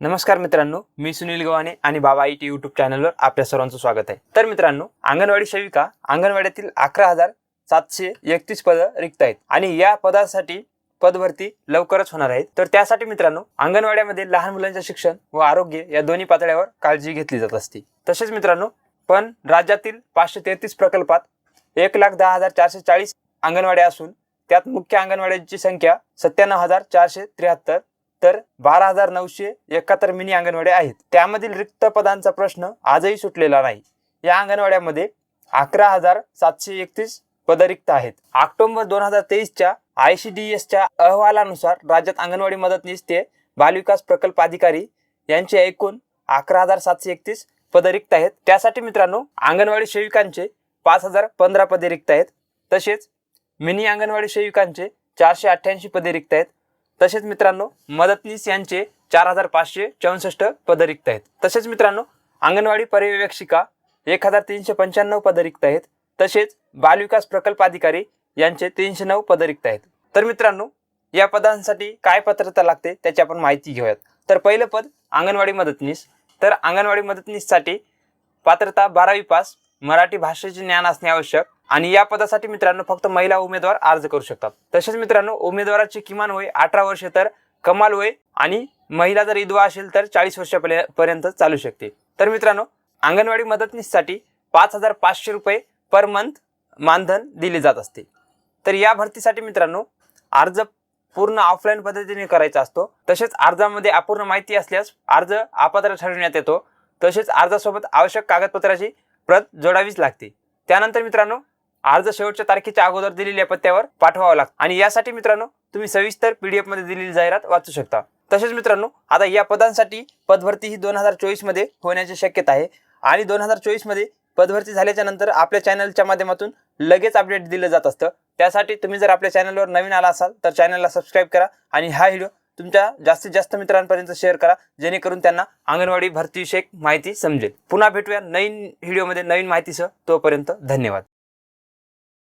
नमस्कार मित्रांनो मी सुनील गव्हाणे आणि बाबा आय टी युट्यूब चॅनलवर आपल्या सर्वांचं स्वागत आहे. तर मित्रांनो अंगणवाडी सेविका अंगणवाड्यातील अकरा हजार सातशे एकतीस पदं रिक्त आहेत आणि या पदासाठी पदभरती लवकरच होणार आहेत. तर त्यासाठी मित्रांनो अंगणवाड्यामध्ये लहान मुलांचे शिक्षण व आरोग्य या दोन्ही पातळ्यावर काळजी घेतली जात असते. तसेच मित्रांनो पण राज्यातील पाचशे तेहतीस प्रकल्पात एक लाख दहा हजार चारशे चाळीस अंगणवाड्या असून त्यात मुख्य अंगणवाड्यांची संख्या सत्त्याण्णव हजार चारशे त्र्याहत्तर तर बारा हजार नऊशे एकाहत्तर मिनी अंगणवाड्या आहेत. त्यामधील रिक्त पदांचा प्रश्न आजही सुटलेला नाही. या अंगणवाड्यामध्ये अकरा हजार सातशे एकतीस पद रिक्त आहेत. ऑक्टोबर दोन हजार तेवीसच्या आय सी डी एसच्या अहवालानुसार राज्यात अंगणवाडी मदतनीस ते बालविकास प्रकल्प अधिकारी यांचे एकूण अकरा हजार सातशे एकतीस पद रिक्त आहेत. त्यासाठी मित्रांनो अंगणवाडी सेविकांचे पाच हजार पंधरा पदे रिक्त आहेत. तसेच मिनी अंगणवाडी सेविकांचे चारशे अठ्ठ्याऐंशी पदे रिक्त आहेत. तसेच मित्रांनो मदतनीस यांचे चार हजार पाचशे चौसष्ट पदं रिक्त आहेत. तसेच मित्रांनो अंगणवाडी पर्यवेक्षिका एक हजार तीनशे पंच्याण्णव पदं रिक्त आहेत. तसेच बालविकास प्रकल्प अधिकारी यांचे तीनशे नऊ पदं रिक्त आहेत. तर मित्रांनो या पदांसाठी काय पात्रता लागते त्याची आपण माहिती घेऊयात. तर पहिलं पद अंगणवाडी मदतनीस. तर अंगणवाडी मदतनीससाठी पात्रता बारावी पास मराठी भाषेचे ज्ञान असणे आवश्यक. आणि या पदासाठी मित्रांनो फक्त महिला उमेदवार अर्ज करू शकतात. तसेच मित्रांनो उमेदवाराची किमान वय अठरा वर्षे तर कमाल वय आणि महिला जर विधवा असेल तर चाळीस वर्षापर्यंत चालू शकते. तर मित्रांनो अंगणवाडी मदतनीससाठी पाच हजार पाचशे रुपये पर मंथ मानधन दिले जात असते. तर या भरतीसाठी मित्रांनो अर्ज पूर्ण ऑफलाईन पद्धतीने करायचा असतो. तसेच अर्जामध्ये अपूर्ण माहिती असल्यास अर्ज अपात्र ठरविण्यात येतो. तसेच अर्जासोबत आवश्यक कागदपत्राची प्रत जोडावीच लागते. त्यानंतर मित्रांनो अर्ज शेवटच्या तारखेच्या अगोदर दिलेल्या पत्त्यावर पाठवावा लागतो. आणि यासाठी मित्रांनो तुम्ही सविस्तर पीडीएफमध्ये दिलेली जाहिरात वाचू शकता. तसेच मित्रांनो आता या पदांसाठी पदभरती ही दोन हजार चोवीसमध्ये होण्याची शक्यता आहे. आणि दोन हजार चोवीसमध्ये पदभरती झाल्याच्यानंतर आपल्या चॅनलच्या माध्यमातून लगेच अपडेट दिलं जात असतं. त्यासाठी तुम्ही जर आपल्या चॅनलवर नवीन आला असाल तर चॅनलला सबस्क्राईब करा आणि हा व्हिडिओ तुमच्या जास्तीत जास्त मित्रांपर्यंत शेअर करा जेणेकरून त्यांना अंगणवाडी भरतीविषयक माहिती समजेल. पुन्हा भेटूया नवीन व्हिडिओमध्ये नवीन माहितीसह. तोपर्यंत धन्यवाद.